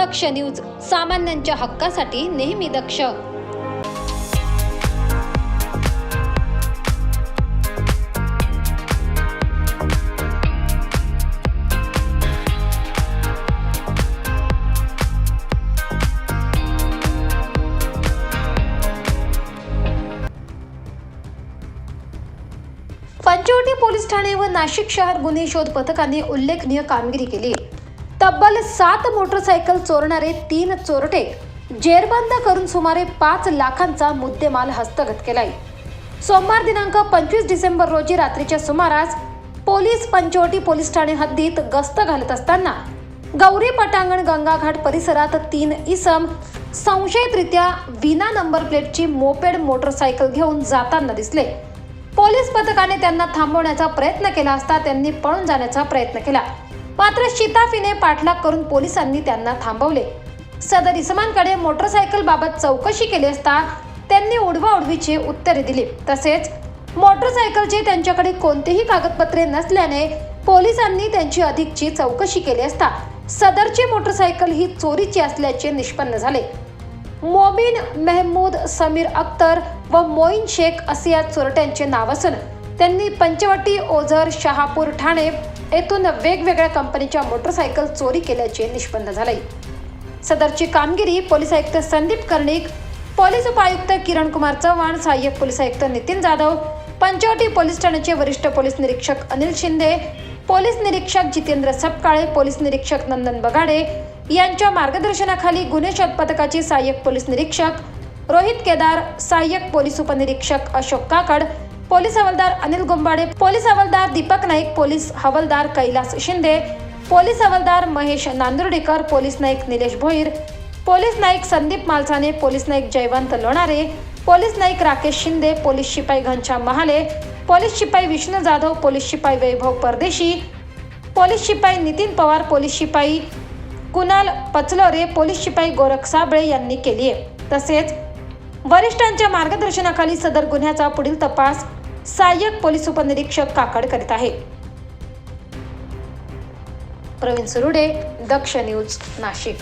दक्ष news सामान्यांच्या हक्कासाठी नेहमी दक्ष. पंचवटी पोलीस ठाणे व नाशिक शहर गुन्हे शोध पथकाने उल्लेखनीय कामगिरी केली. तब्बल सात मोटरसायकल चोरणारे तीन चोरटे जेरबंद करून सुमारे पाच लाखांचा मुद्देमाल हस्तगत केलाय. सोमवार दिनांक पंचवीस डिसेंबर रोजी रात्रीच्या सुमारास पोलीस पंचवटी पोलीस ठाणे हद्दीत गस्त घालत असताना गौरी पटांगण गंगाघाट परिसरात तीन इसम संशयितरित्या विना नंबर प्लेटची मोपेड मोटरसायकल घेऊन जाताना दिसले. पोलीस पथकाने त्यांना थांबवण्याचा प्रयत्न केला असता त्यांनी पळून जाण्याचा प्रयत्न केला. मात्र शिताफीने पाठलाग करून पोलिसांनी त्यांना थांबवले. सदर इसमांकडे मोटरसायकल बाबत चौकशी केली असता त्यांनी उडवाउडवीची उत्तरे दिली. तसेच मोटरसायकलचे त्यांच्याकडे कोणतेही कागदपत्रे नसल्याने पोलिसांनी त्यांची अधिकची चौकशी केली असता सदरची मोटरसायकल ही चोरीची असल्याचे निष्पन्न झाले. मोमिन मेहमूद समीर अख्तर व मोईन शेख असे या चोरट्यांचे नाव असून त्यांनी पंचवटी ओझर शहापूर ठाणे येथून वेगवेगळ्या कंपनीच्या मोटरसायकल चोरी केल्याचे निष्पन्न झाले. सदरची कामगिरी पोलीस आयुक्त संदीप कर्णिक पोलीस उपायुक्त किरण कुमार चव्हाण सहाय्यक पोलीस आयुक्त नितीन जाधव पंचवटी पोलीस ठाण्याचे वरिष्ठ पोलीस निरीक्षक अनिल शिंदे पोलीस निरीक्षक जितेंद्र सपकाळे पोलीस निरीक्षक नंदन बगाडे यांच्या मार्गदर्शनाखाली गुन्हे शोध पथकाचे सहाय्यक पोलीस निरीक्षक रोहित केदार सहाय्यक पोलीस उपनिरीक्षक अशोक काकड पोलीस हवालदार अनिल गुंबाडे पोलीस हवालदार दीपक नाईक पोलीस हवालदार कैलास शिंदे पोलीस हवालदार महेश नांदुर्डेकर पोलीस नाईक निलेश भोईर पोलीस नाईक संदीप मालसाने पोलीस नाईक जयवंत लोणारे पोलीस नाईक राकेश शिंदे पोलीस शिपाई घनश्याम महाले पोलीस शिपाई विष्णू जाधव पोलीस शिपाई वैभव परदेशी पोलीस शिपाई नितीन पवार पोलीस शिपाई कुणाल पचलोरे पोलीस शिपाई गोरख साबळे यांनी केली आहे तसेच वरिष्ठांच्या मार्गदर्शनाखाली सदर गुन्ह्याचा पुढील तपास सहाय्यक पोलीस उपनिरीक्षक काकड करीत आहे. प्रवीण सुरुडे दक्ष न्यूज नाशिक.